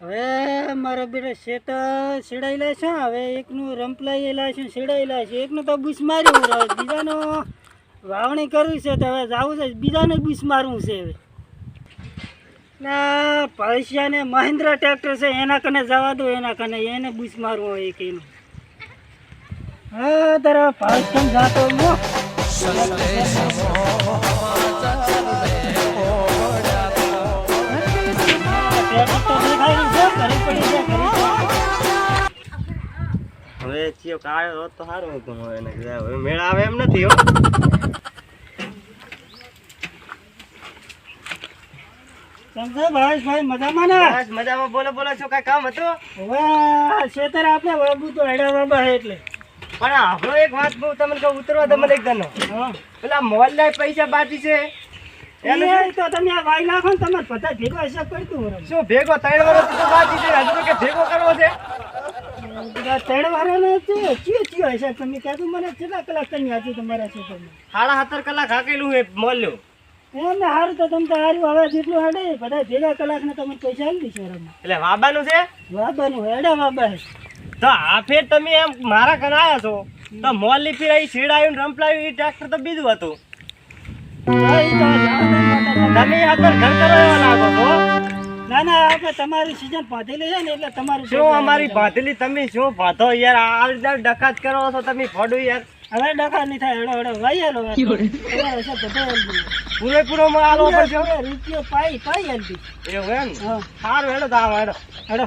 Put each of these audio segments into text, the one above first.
હવે મારા બેટા શેત સીડાયેલા છે, હવે એકનું રંપલાયેલા છે સીડાયેલા છે. એકનું તો બુશ માર્યું હવે બીજાનો વાવણી કરવી છે તો હવે જવું છે, બીજાને બુશ મારવું છે હવે. ના પૈસા ને મહિન્દ્રા ટ્રેક્ટર છે, એના કને જવા દો, એના કને એને બુશ મારવું હોય એક એનું. હા તારા ભાષણ જાતો હવે ચિયો કાળો હોત તો સારું હતું એને હવે મેળ આવે એમ નથી હો. સમજે મજામાં ને? બસ મજામાં. બોલો બોલો શું કઈ કામ હતું? હવે શેતર આપણે બાબુ તો હેડા બાબા એટલે. પણ આપણો એક વાત બહુ તમને કહું ઉતરવા તમને એક દનો પેલા મોહલ્લા પૈસા બાકી છે. એ તો તમે આ વાઈ નાખો ને તમારે બધા ભેગો હિસાબ કરતું હોય શું ભેગો ત્રણ વર્ષ તો બાકી છે હજુ કે ભેગો કરવો છે? ત્રણ છે ચિયો ચિયો હિસાબ તમે કહેતો મને કેટલા કલાક તમે આજે તમારા છે તમે સાડા સત્તર કલાક હાકેલું હે મોલ્યું એમને સારું તો તમે તો સારું હવે જેટલું હેડે બધા ભેગા કલાકને તમે પૈસા દઈશું એટલે વાબાનું છે? વાબાનું હેડા વાબા તો આ તમે એમ મારા ઘરે આવ્યા છો તો મોલ લીપી રહી શીડાયું રંપલાયું એ ટ્રેક્ટર તો બીજું હતું. તમે બધા. ઘર કરવા એવા લાગો છો? ના ના આપણે તમારી સિઝન પાથેલી છે ને એટલે તમારું શું અમારી ભાતલી તમે શું ભાતો યાર? આ રીતે ડકાત કરો છો તમે ફોડું યાર. હવે ડખા નહીં થાય હેડો હેડો વાઈ હેલો તમારો હિસાબ બધો પૂરેપૂરો માં આલો પડશે રૂપિયો પાઈ પાઈ એવું એમ? સારું હેડો તો આવો હેડો. હેડો.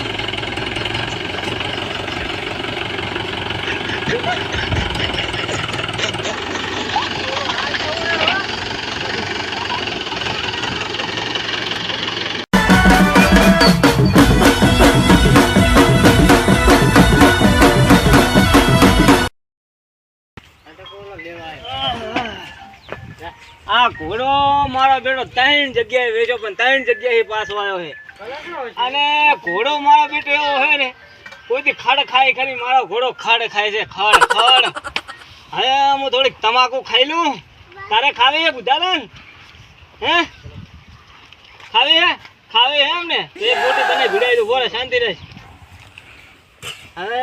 મારો બેટો ત્રણ જગ્યાએ વેચો, પણ ત્રણ જગ્યાએ પાછો આવ્યો છે. અને ઘોડો મારો બેટો એવો હોય ને, કોઈથી ખાડ ખાય ખરી મારો ઘોડો ખાડ ખાય છે, ખાડ ખાડ. હવે હું થોડીક તમાકુ ખાઈ લઉં. તારે ખાવી છે બુધાલન હે? ખાવી હે ખાવી હે એમને? ને મોટી તને ભીડાઈ દઉં, બોલે, શાંતિ રહે હવે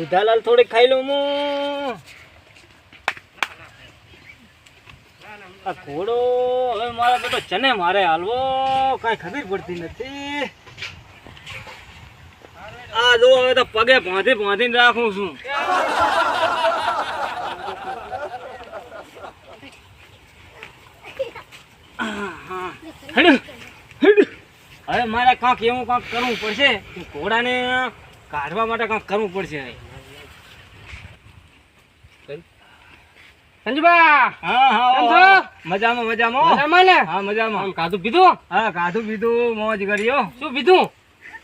ઉધાલાલ થોડીક ખાઈ લઉં હું. આ ઘોડો, હવે મારા બેટો ચને મારે હાલવો, કાંઈ ખબર પડતી નથી. આ જો હવે તો પગે ભાંધી બાંધીને રાખું છું. હવે મારે કાંક એવું કાંક કરવું પડશે ઘોડાને કાઢવા માટે કાંક કરવું પડશે. સંજુબા હા હા કેમ ઓ, છો? મજામાં મજામાં. મજામાં ને? હા મજામાં. કાધું પીધું? હા કાધું પીધું મોજ કર્યો શું પીધું?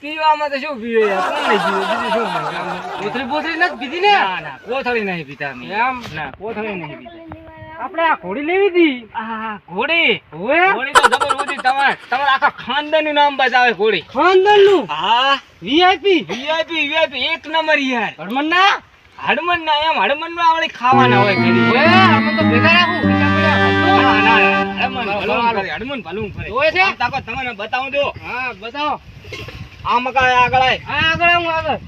પીવામાં તો શું પીવે યાર? કોણ નહીં પીવે? બીજું શું હોય? પોતરી પોતરી નથી પીધી ને? ના ના કોથળી નહીં પીતા એમ? ના કોથળી નહીં પીતા. આપણે આ ઘોડી લેવી હતી આ ઘોડી? હવે? ઘોડી તો જબર બધી તમારે તમારા આખા ખાનદાનનું નામ બતાવે ઘોડી. ખાનદાનનું હા વીઆઈપી વીઆઈપી વીઆઈપી એક નંબર યાર. ના હડમન ના એમ હડમનમાં આવડે ખાવાના હોય ઘેરી. ઓએ અમે તો ભેગા રાખું પડ્યા. ના, ના, ના, હડમન ભલું છે? તાકો તમને બતાવું દો હા બતાવો. આ મકાન આગળ આય. હા આગળ હું આગળ.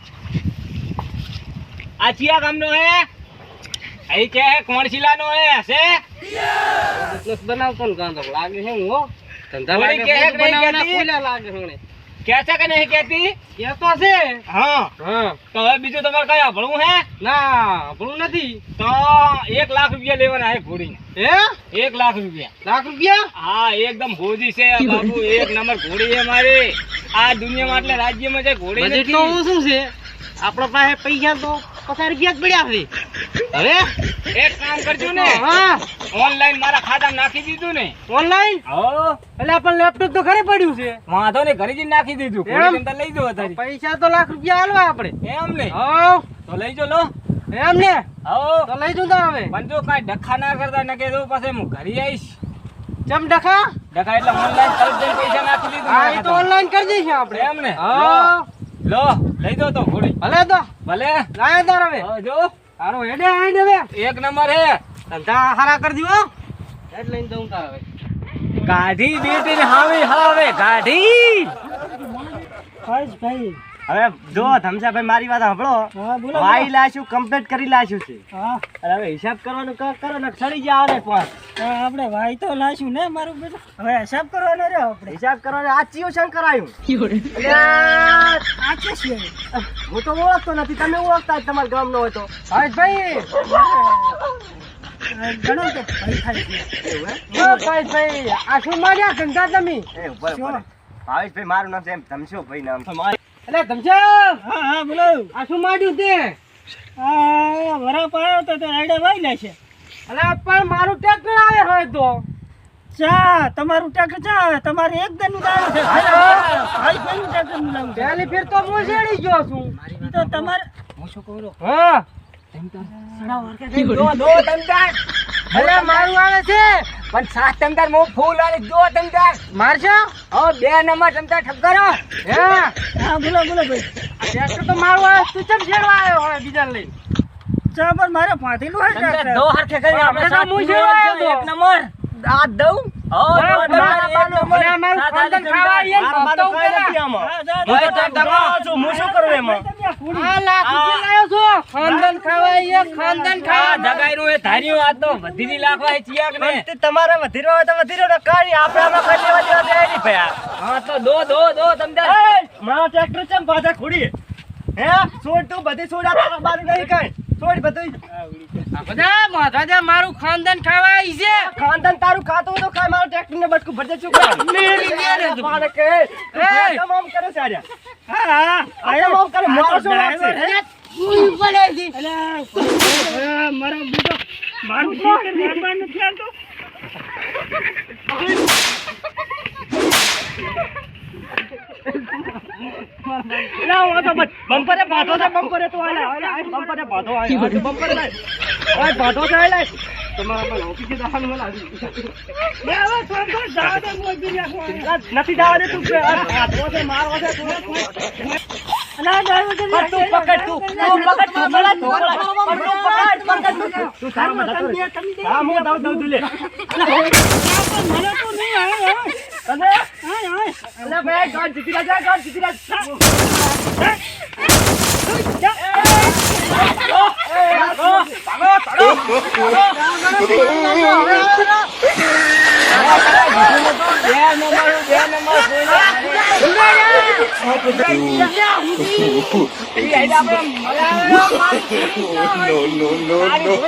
આ ચિયા ગામનો હે? અહીં કે હે કોણશીલાનો હે? છે બિઝનેસ બનાવતો ને તો લાગે છે હું ધંધા લાગે કે હે ફૂડ કે નહીં બનાવવાના કહેતી? ફૂલા લાગે મને કે છે કે નહીં કેતી? કે તો છે. હા. હા. તો હવે બીજું તમારે કયા ભણવું હે? ના આપણું નથી. તો એક લાખ રૂપિયા લેવાના હે ઘોડી હે? એક લાખ રૂપિયા. લાખ રૂપિયા? હા એકદમ હોજી છે બાબુ. એક નંબર ઘોડી છે મારી. આ દુનિયામાં એટલે રાજ્યમાં જે ઘોડી બજેટ તો શું છે? આપણા પાસે પૈસા તો પચાસ રૂપિયા જ પડ્યા છે. હવે એક કામ કરજો ને. હા. ઓનલાઈન મારા ખાતા નાખી દીધું ને. ઓનલાઈન હો. એટલે આપણને લેપટોપ તો ઘરે પડ્યું છે. વાંધો ને ઘરે જ નાખી દીધું. એમ? ઘોડી લઈ જો તારી પૈસા તો લાખ રૂપિયા આલવા આપણે. એમ ને હો. તો લઈ જો લો. એમ ને? હો. તો લઈ જો તો હવે. પણ જો કાઈ ડખા ના કરતા ન કે દઉં પછી હું ઘરે આવીશ. ચમ ડખા? ડખા એટલે ઓનલાઈન તરત જઈને પૈસા નાખી દીધું હા એ તો ઓનલાઈન કરી દઈશું આપણે. એમ ને? હા. લો. લઈ દો તો ઘોડી ભલે તો. ભલે. લાયા તાર હવે. જો. તારો હેડે આઈ હવે. એક નંબર હે. ધંધા હારા કરી દીવો હેડ લઈને દઉં તાર હવે. ગાઢી બેટી ને હાવી હાવે ગાઢી. ભાઈ ભાઈ. હવે જો ધમસાભાઈ મારી વાત સાંભળો. વાઈ લાશું કમ્પ્લીટ કરી લાશું છે. હા. હવે હિસાબ કરવાનો ક- કરો ને સડી ગયા આવે પણ. આપણે ભાઈ તો લાશું ને મારું બેટા. હવે હિસાબ કરવાનો રહ્યો આપણે. હિસાબ કરવાનો આ ચિયો શંકર કરાયું? આચે છે હું તો ઓળખતો નથી તમે ઓળખતા જ તમારા ગામનો હોય તો. ભાઈ ગણો તો ભાઈ છે. ભાઈ આ શું માર્યા ધંધા તમે? ભાવેશભાઈ મારું નામ છે એમ. ધમશો ભાઈ નામ? એટલે ધમશો હા હા બોલો. આ શું માર્યું તે? આ વરાપ આવ્યો તો તો રાઈડે વાઈ લે છે. અલા પણ મારું ટ્રેક્ટર આવે હોય તો. ચા તમારું ટ્રેક્ટર ચા આવે? તમારે એક દિનનું આવે છે. ભાઈ ભાઈ નું ટ્રેક્ટરનું લાવું પહેલી ફેર તો હું શેડી ગયો છું. તો તમારે હું શું કહું હા. મારું આવે છે પણ સાત મો ફૂલ મારશો બે નંબર તમતાર ઠપકારો હે હા બોલો બોલો ભાઈ તો મારું આવે તું ચમ શેડવા આવ્યો હોય બીજા લઈ ચા મારે ફાંથેલું હોય ટ્રેક્ટર દો હરખે કરી આપણે આપણે તો સાત મું ફૂલ જેવા છે, એક નંબર આ દઉં દો મારા તમતાર, એક બાનું- નંબર. અરે અમારું સાત ખાવા આવીએ ને, મારા તો. હા, જા, છું, હું શું કરું એમાં? આ લાખ રૂપિયા લાવ્યો છો. ખાનદાન ખાવા આવીએ ખાનદાન ખાવા. જગાઈનું એ ધાર્યું આ તો. વધીની લાખવા ચિયાક ને. તમારે વધીરો તો વધીરો ને આપણે આમાં કઈ લેવા દેવા દે નહીં ભયા. હા તો દો દો દો તમતાર મારા ટ્રેક્ટર ને પાછા ખોડી હે? છોડ તું બધી છોડ આ તારા નહીં કઈ છોડ બધું બધા માથા મારું ખાનદાન ખાવા આવી છે. ખાનદાન તારું ખાતું તો ખાય મારું ટ્રેક્ટર ને બટકું ભરજે કરે મેરી દે રે બાળક એ. તમામ કરે છે આર્યા. હા, હા. આ તમામ કરે મારો શું વાંક ડ્રાઈવર છે. હે? અલા, મારો બેટો મારું ટ્રેક્ટર વેચવા નથી આવતો. બમ્પરે બાંધો છે બમ્પરે તો બમ્પરે તો બમ્પરે લાય છે. નથી જવા દે તું મારવો છે બે નંબર બે number no, no, no, no.